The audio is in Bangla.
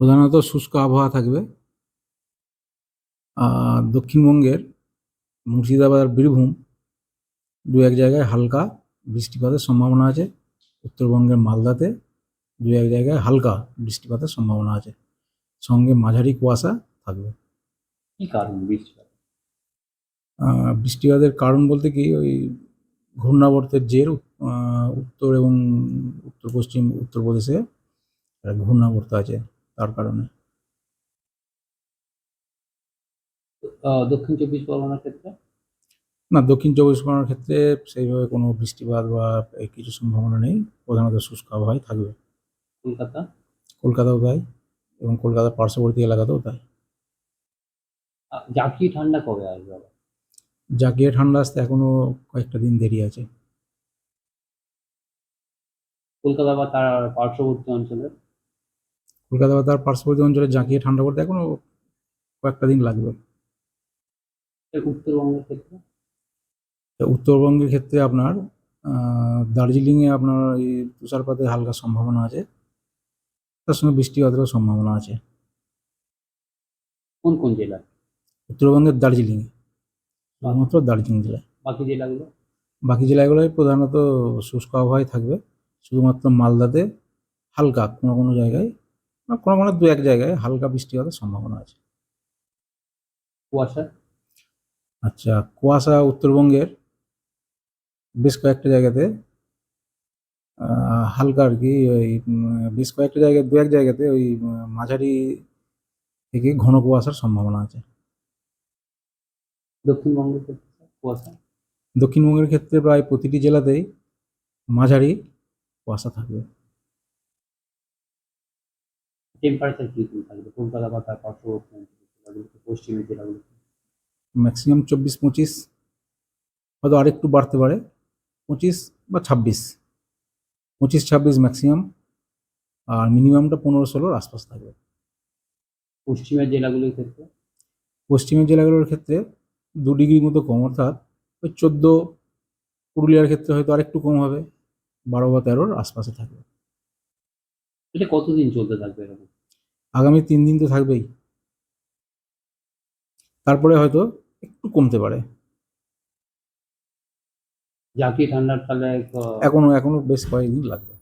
প্রধানত শুষ্ক আবহাওয়া থাকবে। দক্ষিণবঙ্গের মুর্শিদাবাদ আর বীরভূম দু এক জায়গায় হালকা বৃষ্টিপাতের সম্ভাবনা আছে। উত্তরবঙ্গের মালদাতে দু এক জায়গায় হালকা বৃষ্টিপাতের সম্ভাবনা আছে। সঙ্গে মাঝারি কুয়াশা থাকবে। কি কারণ বৃষ্টিপাত? বৃষ্টিপাতের কারণ বলতে কি? ওই ঘূর্ণাবর্তের জের উত্তর এবং উত্তর পশ্চিম উত্তরপ্রদেশে ঘূর্ণাবর্ত আছে। তার কারণে। দক্ষিণ চব্বিশ পরগনার ক্ষেত্রে? না দক্ষিণ চব্বিশ পরগনার ক্ষেত্রে সেইভাবে কোনো বৃষ্টিপাত বা কিছু সম্ভাবনা নেই। প্রধানত শুষ্ক আবহাওয়াই থাকবে। কলকাতা? কলকাতাও তাই এবং কলকাতার পার্শ্ববর্তী এলাকাতেও তাই। জাঁকিয়ে ঠান্ডা কবে আসবে জাগিয়ে ঠান্ডা আসতে এখনও কয়েকটা দিন দেরি আছে। কলকাতা বা তার পার্শ্ববর্তী অঞ্চলের? কলকাতা বা তার পার্শ্ববর্তী অঞ্চলে জাঁকিয়ে ঠান্ডা করতে এখনও কয়েকটা দিন লাগবে। উত্তরবঙ্গের ক্ষেত্রে? উত্তরবঙ্গের ক্ষেত্রে আপনার দার্জিলিংয়ে আপনার এই তুষারপাতের হালকা সম্ভাবনা আছে। তার সঙ্গে বৃষ্টিপাতেরও সম্ভাবনা আছে। কোন কোন জেলা? উত্তরবঙ্গের দার্জিলিংয়ে শুধুমাত্র দার্জিলিং জেলায় বাকি জেলাগুলো? বাকি জেলাগুলোয় প্রধানত শুষ্ক আবহাওয়াই থাকবে। শুধুমাত্র মালদাতে হালকা কোনো কোনো জায়গায় কোনো কোনো দু এক জায়গায় হালকা বৃষ্টি হওয়ার সম্ভাবনা আছে। কুয়াশা? আচ্ছা কুয়াশা উত্তরবঙ্গের বেশ কয়েকটা জায়গাতে হালকা আর কি ওই বেশ কয়েকটা জায়গায় দু এক জায়গাতে ওই মাঝারি থেকে ঘন কুয়াশার সম্ভাবনা আছে। দক্ষিণবঙ্গের ক্ষেত্রে কুয়াশা? দক্ষিণবঙ্গের ক্ষেত্রে প্রায় প্রতিটি জেলাতেই মাঝারি কুয়াশা থাকবে। টেম্পারেচার কীরকম থাকবে কলকাতা বা তার পার্শ্ববর্তী জেলাগুলোতে পশ্চিমের জেলাগুলোতে? ম্যাক্সিমাম চব্বিশ পঁচিশ হয়তো আরেকটু বাড়তে পারে। পঁচিশ বা ছাব্বিশ। পঁচিশ ছাব্বিশ ম্যাক্সিমাম আর মিনিমামটা পনেরো ষোলোর আশপাশ থাকবে। পশ্চিমের জেলাগুলোর ক্ষেত্রে? পশ্চিমের জেলাগুলোর ক্ষেত্রে দু ডিগ্রি মতো কম অর্থাৎ ওই চোদ্দ পুরুলিয়ার ক্ষেত্রে হয়তো আরেকটু কম হবে। বারো বা তেরোর আশপাশে থাকবে। এটা কতদিন চলতে থাকবে এরকম? আগামী তিন দিন তো থাকবেই। তারপরে হয়তো একটু কমতে পারে। জাঁকিয়ে ঠান্ডার তাহলে এখনও এখনও বেশ কয়েকদিন লাগবে।